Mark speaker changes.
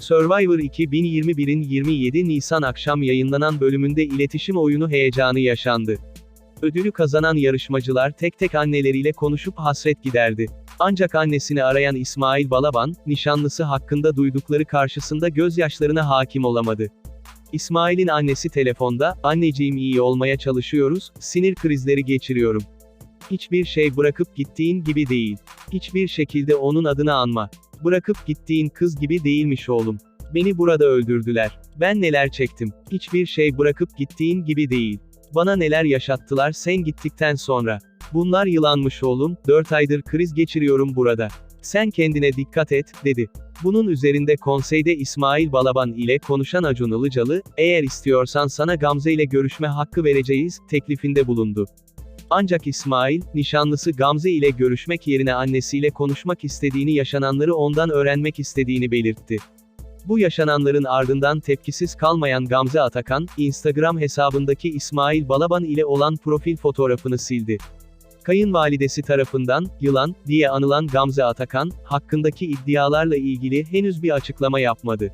Speaker 1: Survivor 2021'in 27 Nisan akşam yayınlanan bölümünde iletişim oyunu heyecanı yaşandı. Ödülü kazanan yarışmacılar tek tek anneleriyle konuşup hasret giderdi. Ancak annesini arayan İsmail Balaban, nişanlısı hakkında duydukları karşısında gözyaşlarına hakim olamadı. İsmail'in annesi telefonda, anneciğim iyi olmaya çalışıyoruz, sinir krizleri geçiriyorum. Hiçbir şey bırakıp gittiğin gibi değil. Hiçbir şekilde onun adını anma. Bırakıp gittiğin kız gibi değilmiş oğlum. Beni burada öldürdüler. Ben neler çektim. Hiçbir şey bırakıp gittiğin gibi değil. Bana neler yaşattılar sen gittikten sonra. Bunlar yılanmış oğlum, 4 aydır kriz geçiriyorum burada. Sen kendine dikkat et, dedi. Bunun üzerinde konseyde İsmail Balaban ile konuşan Acun Ilıcalı, eğer istiyorsan sana Gamze ile görüşme hakkı vereceğiz, teklifinde bulundu. Ancak İsmail, nişanlısı Gamze ile görüşmek yerine annesiyle konuşmak istediğini yaşananları ondan öğrenmek istediğini belirtti. Bu yaşananların ardından tepkisiz kalmayan Gamze Atakan, Instagram hesabındaki İsmail Balaban ile olan profil fotoğrafını sildi. Kayınvalidesi tarafından, yılan, diye anılan Gamze Atakan, hakkındaki iddialarla ilgili henüz bir açıklama yapmadı.